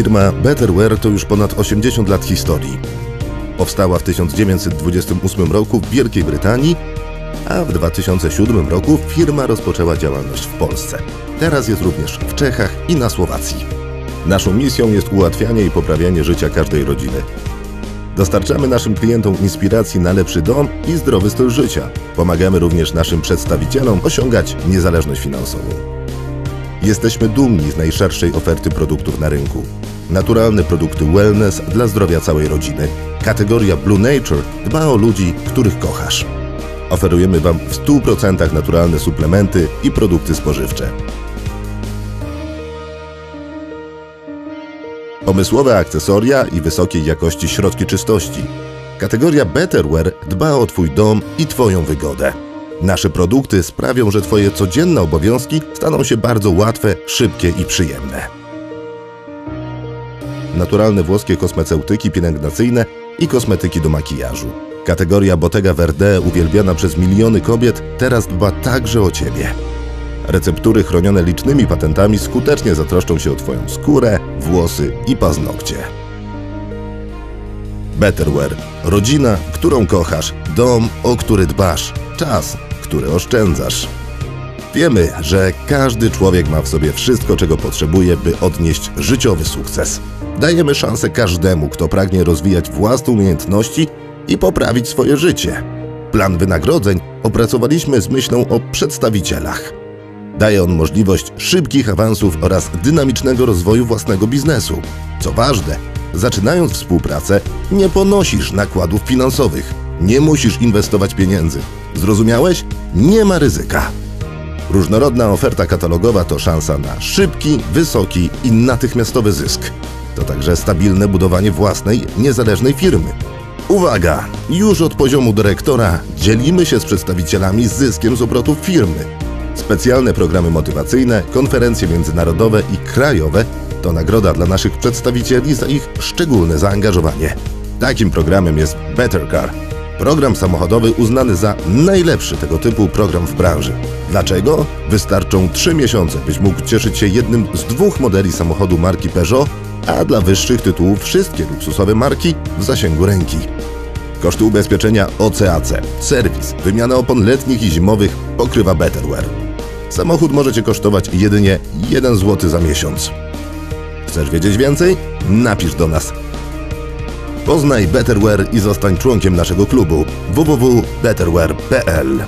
Firma Betterware to już ponad 80 lat historii. Powstała w 1928 roku w Wielkiej Brytanii, a w 2007 roku firma rozpoczęła działalność w Polsce. Teraz jest również w Czechach i na Słowacji. Naszą misją jest ułatwianie i poprawianie życia każdej rodziny. Dostarczamy naszym klientom inspiracji na lepszy dom i zdrowy styl życia. Pomagamy również naszym przedstawicielom osiągać niezależność finansową. Jesteśmy dumni z najszerszej oferty produktów na rynku. Naturalne produkty wellness dla zdrowia całej rodziny. Kategoria Blue Nature dba o ludzi, których kochasz. Oferujemy Wam w 100% naturalne suplementy i produkty spożywcze. Pomysłowe akcesoria i wysokiej jakości środki czystości. Kategoria Betterware dba o Twój dom i Twoją wygodę. Nasze produkty sprawią, że Twoje codzienne obowiązki staną się bardzo łatwe, szybkie i przyjemne. Naturalne włoskie kosmeceutyki pielęgnacyjne i kosmetyki do makijażu. Kategoria Bottega Verde, uwielbiana przez miliony kobiet, teraz dba także o Ciebie. Receptury chronione licznymi patentami skutecznie zatroszczą się o Twoją skórę, włosy i paznokcie. Betterware. Rodzina, którą kochasz. Dom, o który dbasz. Czas, który oszczędzasz. Wiemy, że każdy człowiek ma w sobie wszystko, czego potrzebuje, by odnieść życiowy sukces. Dajemy szansę każdemu, kto pragnie rozwijać własne umiejętności i poprawić swoje życie. Plan wynagrodzeń opracowaliśmy z myślą o przedstawicielach. Daje on możliwość szybkich awansów oraz dynamicznego rozwoju własnego biznesu. Co ważne, zaczynając współpracę, nie ponosisz nakładów finansowych, nie musisz inwestować pieniędzy. Zrozumiałeś? Nie ma ryzyka. Różnorodna oferta katalogowa to szansa na szybki, wysoki i natychmiastowy zysk. To także stabilne budowanie własnej, niezależnej firmy. Uwaga! Już od poziomu dyrektora dzielimy się z przedstawicielami zyskiem z obrotów firmy. Specjalne programy motywacyjne, konferencje międzynarodowe i krajowe to nagroda dla naszych przedstawicieli za ich szczególne zaangażowanie. Takim programem jest Better Car. Program samochodowy uznany za najlepszy tego typu program w branży. Dlaczego? Wystarczą 3 miesiące, byś mógł cieszyć się jednym z dwóch modeli samochodu marki Peugeot, a dla wyższych tytułów wszystkie luksusowe marki w zasięgu ręki. Koszty ubezpieczenia OCAC, serwis, wymiana opon letnich i zimowych pokrywa Betterware. Samochód może Cię kosztować jedynie 1 zł za miesiąc. Chcesz wiedzieć więcej? Napisz do nas. Poznaj Betterware i zostań członkiem naszego klubu. Www.betterware.pl